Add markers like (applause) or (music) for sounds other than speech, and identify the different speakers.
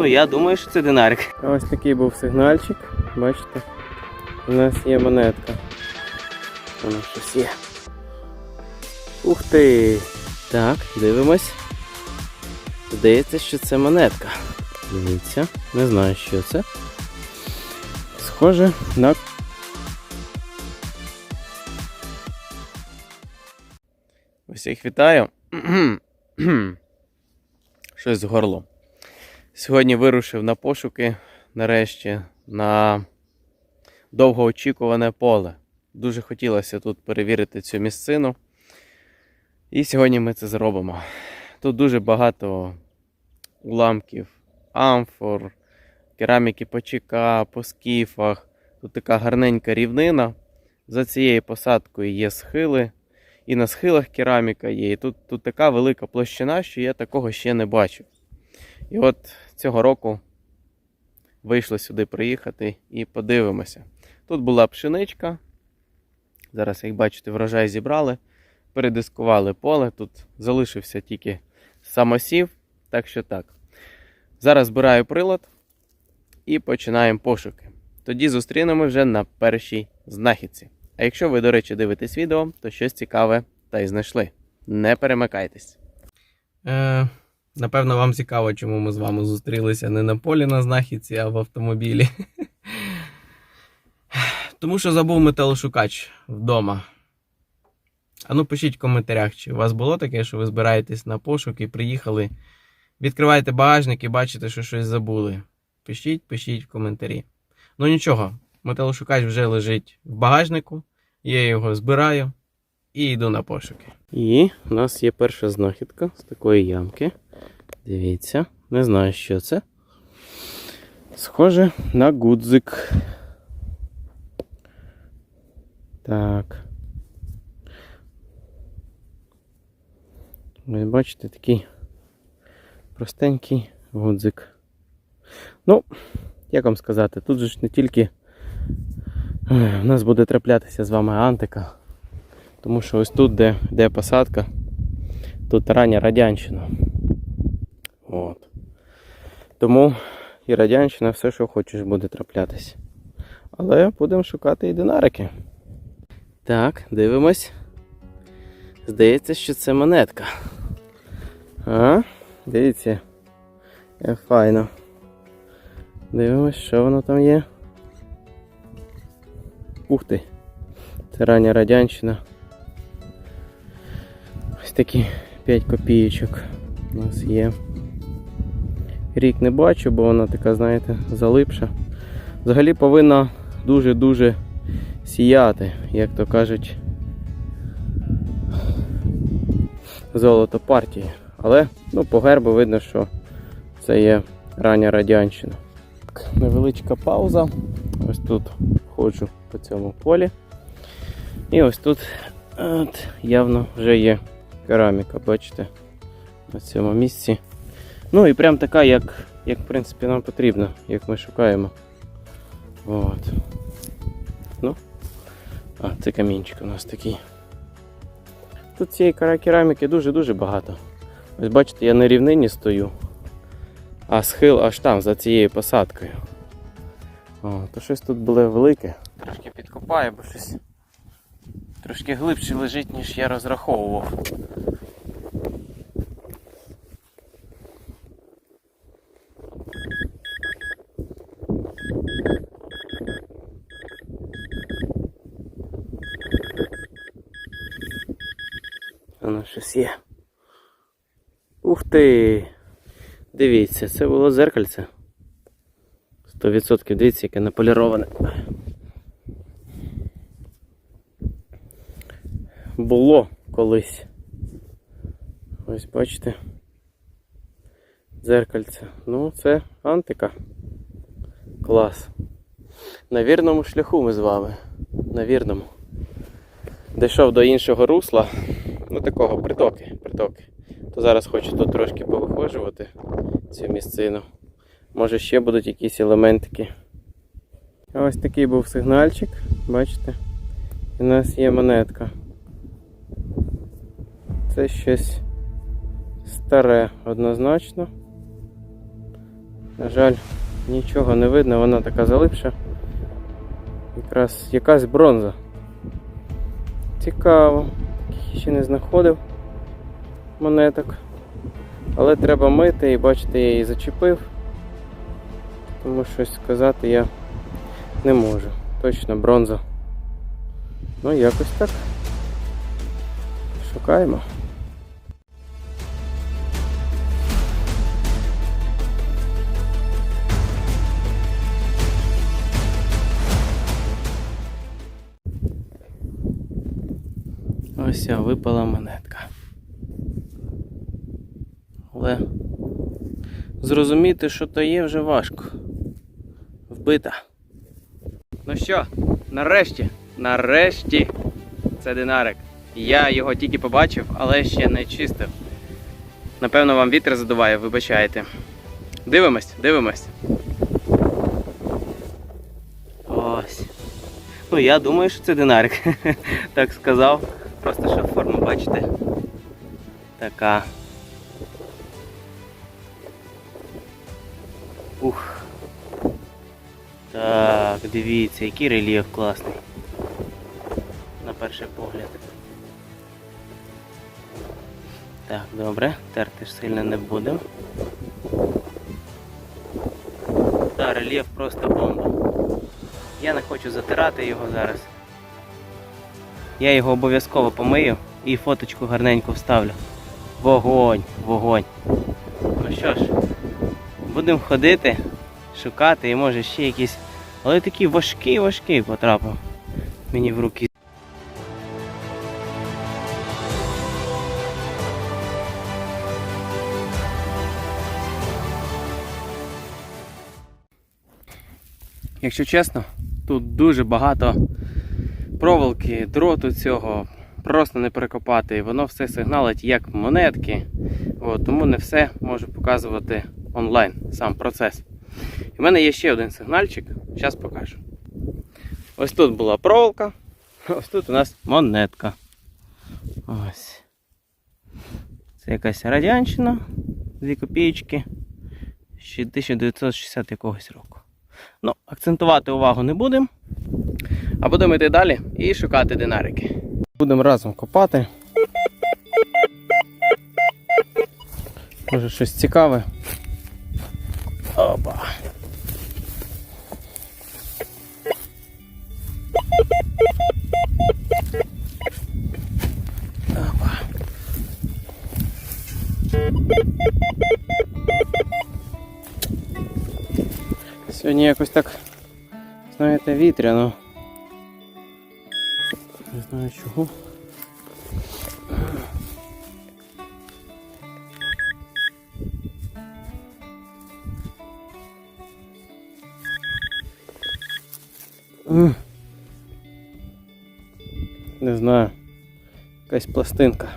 Speaker 1: Ну я думаю, що це динарик. Ось такий був сигнальчик. Бачите? У нас є монетка. Воно щось є. Ух ти! Так, дивимось. Здається, що це монетка. Дивіться, не знаю, що це. Схоже на. Усіх вітаю. (clears throat) Щось з горлом. Сьогодні вирушив на пошуки, нарешті, на довгоочікуване поле. Дуже хотілося тут перевірити цю місцину. І сьогодні ми це зробимо. Тут дуже багато уламків, амфор, кераміки по ЧК, по скіфах. Тут така гарненька рівнина. За цією посадкою є схили. І на схилах кераміка є. І тут, тут така велика площина, що я такого ще не бачив. І от цього року вийшли сюди приїхати і подивимося. Тут була пшеничка. Зараз, як бачите, врожай зібрали, передискували поле. Тут залишився тільки самосів. Так що так. Зараз збираю прилад і починаємо пошуки. Тоді зустрінемо вже на першій знахідці. А якщо ви, до речі, дивитесь відео, то щось цікаве та й знайшли. Не перемикайтесь. Е, напевно, вам цікаво, чому ми з вами зустрілися не на полі на знахідці, а в автомобілі. Тому що забув металошукач вдома. А ну пишіть в коментарях, чи у вас було таке, що ви збираєтесь на пошук і приїхали. Відкриваєте багажник і бачите, що щось забули. Пишіть, пишіть в коментарі. Ну нічого, металошукач вже лежить в багажнику. Я його збираю і йду на пошуки. І у нас є перша знахідка з такої ямки. Дивіться, не знаю, що це. Схоже на гудзик. Так. Ви бачите такий простенький гудзик. Ну, як вам сказати, тут же ж не тільки у нас буде траплятися з вами антика. Тому що ось тут, де, де посадка, тут рання радянщина. От. Тому і радянщина все, що хочеш, буде траплятися. Але будемо шукати і динарики. Так, дивимось. Здається, що це монетка. А, дивіться. Як файно. Дивимось, що воно там є. Ух ти! Це рання радянщина. Такі 5 копійочок у нас є. Рік не бачу, бо вона така, знаєте, залипша. Взагалі повинна дуже-дуже сіяти, як то кажуть, золото партії. Але ну, по гербу видно, що це є рання радянщина. Невеличка пауза. Ось тут ходжу по цьому полі. І ось тут от, явно вже є кераміка, бачите, на цьому місці. Ну і прям така, як, як в принципі нам потрібно, як ми шукаємо. От. Ну, а, це камінчик у нас такий. Тут цієї кераміки дуже-дуже багато. Ось бачите, я на рівнині стою, а схил аж там, за цією посадкою. О, то щось тут було велике. Трошки підкопаю, бо щось трошки глибше лежить, ніж я розраховував. Воно щось є. Ух ти! Дивіться, це було зеркальце. 100% дивіться, яке наполіроване. Було колись. Ось бачите. Дзеркальце. Ну, це антика. Клас. На вірному шляху ми з вами. На вірному. Дійшов до іншого русла. Ну такого притоки. притоки. То зараз хочу тут трошки повиходжувати цю місцину. Може ще будуть якісь елементики. Ось такий був сигнальчик, бачите? І у нас є монетка. Це щось старе однозначно. На жаль, нічого не видно, вона така залипша. Якраз якась бронза. Цікаво. Таких ще не знаходив монеток. Але треба мити і бачите, я її зачепив. Тому щось сказати я не можу. Точно бронза. Ну, якось так. Шукаємо. Ось випала монетка. Але зрозуміти, що то є, вже важко. Вбита. Ну що, нарешті, нарешті це динарик. Я його тільки побачив, але ще не чистив. Напевно, вам вітер задуває, вибачайте. Дивимось, дивимось. Ось. Ну, я думаю, що це динарик. (laughs) так сказав. Просто що форма, бачите? Така. Ух. Так, дивіться, який рельєф класний. На перший погляд. Так, добре, терти ж сильно не будемо. Та, рельєф просто бомба. Я не хочу затирати його зараз. Я його обов'язково помию і фоточку гарненько вставлю. Вогонь, вогонь. Ну що ж, будемо ходити, шукати і може ще якісь. Але такий важкий, важкий потрапив мені в руки. Якщо чесно, тут дуже багато проволоки, дроту цього просто не перекопати. І воно все сигналить як монетки. От, тому не все можу показувати онлайн, сам процес. І в мене є ще один сигнальчик, зараз покажу. Ось тут була проволока, (laughs) ось тут у нас монетка. Ось. Це якась радянщина, 2 копійки. Ще 1960 якогось року. Ну, акцентувати увагу не будемо. А будемо йти далі і шукати динарики. Будемо разом копати. Може щось цікаве. Опа. Опа. Сьогодні якось так, знаєте, вітряно. Не знаю чого. Не знаю. Якась пластинка.